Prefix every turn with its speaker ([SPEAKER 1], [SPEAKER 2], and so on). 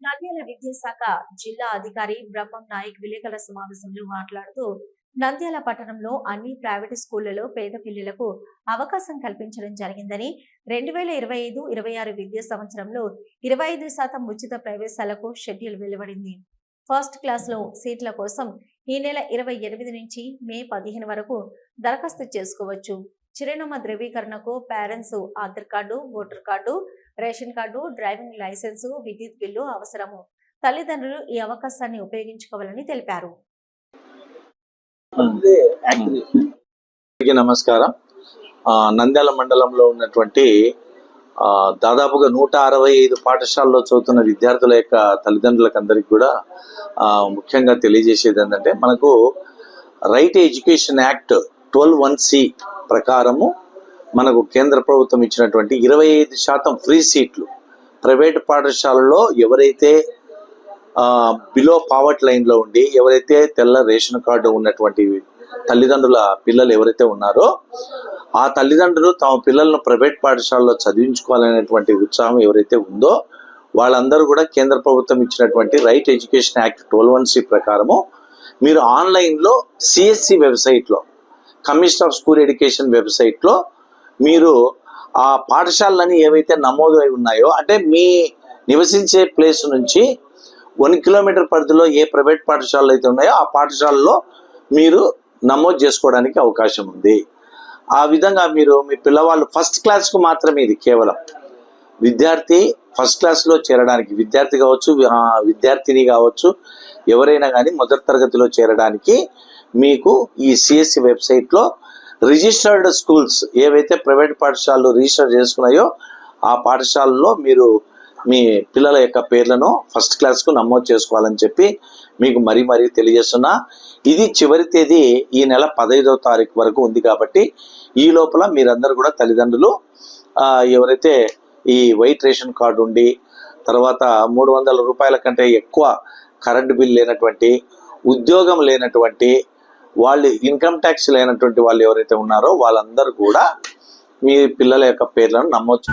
[SPEAKER 1] నంద్యాల విద్యాశాఖ జిల్లా అధికారి బ్రహ్మం నాయక్ విలేకరుల సమావేశంలో మాట్లాడుతూ నంద్యాల పట్టణంలో అన్ని ప్రైవేటు స్కూళ్ళలో పేద పిల్లలకు అవకాశం కల్పించడం జరిగిందని రెండు వేల ఇరవై ఐదు ఇరవై ఆరు విద్యా సంవత్సరంలో ఇరవై ఐదు శాతం ఉచిత ప్రవేశాలకు షెడ్యూల్ వెలువడింది. ఫస్ట్ క్లాస్లో సీట్ల కోసం ఈ నెల ఇరవై ఎనిమిది నుంచి మే పదిహేను వరకు దరఖాస్తు చేసుకోవచ్చు. చిరునామా ధృవీకరణకు parents Aadhaar card voter card ration card driving license విద్యుత్ బిల్లు అవసరము. తల్లిదండ్రులు ఈ అవకాశాన్ని ఉపయోగించుకోవాలని తెలిపారు.
[SPEAKER 2] నమస్కారం. నంద్యాల మండలంలో ఉన్నటువంటి దాదాపుగా నూట అరవై ఐదు పాఠశాలలో చదువుతున్న విద్యార్థుల యొక్క తల్లిదండ్రులకు అందరికీ కూడా ముఖ్యంగా తెలియజేసేది ఏంటంటే మనకు right education act twelve one C ప్రకారము మనకు కేంద్ర ప్రభుత్వం ఇచ్చినటువంటి ఇరవై ఐదు శాతం ఫ్రీ సీట్లు ప్రైవేట్ పాఠశాలలో ఎవరైతే బిలో పావర్టీ లైన్లో ఉండి ఎవరైతే తెల్ల రేషన్ కార్డు ఉన్నటువంటి తల్లిదండ్రుల పిల్లలు ఎవరైతే ఉన్నారో ఆ తల్లిదండ్రులు తమ పిల్లలను ప్రైవేట్ పాఠశాలలో చదివించుకోవాలనేటువంటి ఉత్సాహం ఎవరైతే ఉందో వాళ్ళందరూ కూడా కేంద్ర ప్రభుత్వం ఇచ్చినటువంటి right education act twelve one C ప్రకారము మీరు ఆన్లైన్లో సిఎస్సి వెబ్సైట్లో కమిషన్ ఆఫ్ స్కూల్ ఎడ్యుకేషన్ వెబ్సైట్లో మీరు ఆ పాఠశాలలని ఏవైతే నమోదు అయి ఉన్నాయో అంటే మీ నివసించే ప్లేస్ నుంచి వన్ కిలోమీటర్ పరిధిలో ఏ ప్రైవేట్ పాఠశాలలు అయితే ఉన్నాయో ఆ పాఠశాలలో మీరు నమోదు చేసుకోవడానికి అవకాశం ఉంది. ఆ విధంగా మీరు మీ పిల్లవాళ్ళు ఫస్ట్ క్లాస్కు మాత్రమే ఇది కేవలం. విద్యార్థి ఫస్ట్ క్లాస్లో చేరడానికి విద్యార్థి కావచ్చు విద్యార్థిని కావచ్చు ఎవరైనా కానీ మొదటి తరగతిలో చేరడానికి మీకు ఈ సిఎస్సి వెబ్సైట్లో రిజిస్టర్డ్ స్కూల్స్ ఏవైతే ప్రైవేట్ పాఠశాలలు రిజిస్టర్ చేసుకున్నాయో ఆ పాఠశాలలో మీరు మీ పిల్లల యొక్క పేర్లను ఫస్ట్ క్లాస్కు నమోదు చేసుకోవాలని చెప్పి మీకు మరీ మరీ తెలియజేస్తున్నా. ఇది చివరి తేదీ ఈ నెల పదహైదవ తారీఖు వరకు ఉంది కాబట్టి ఈ లోపల మీరందరూ కూడా తల్లిదండ్రులు ఎవరైతే ఈ వైట్ రేషన్ కార్డు ఉండి తర్వాత మూడు వందల రూపాయల కంటే ఎక్కువ కరెంటు బిల్ లేనటువంటి ఉద్యోగం లేనటువంటి వాళ్ళు ఇన్కమ్ ట్యాక్స్ లేనటువంటి వాళ్ళు ఎవరైతే ఉన్నారో వాళ్ళందరూ కూడా మీ పిల్లల యొక్క పేర్లను నమ్మవచ్చు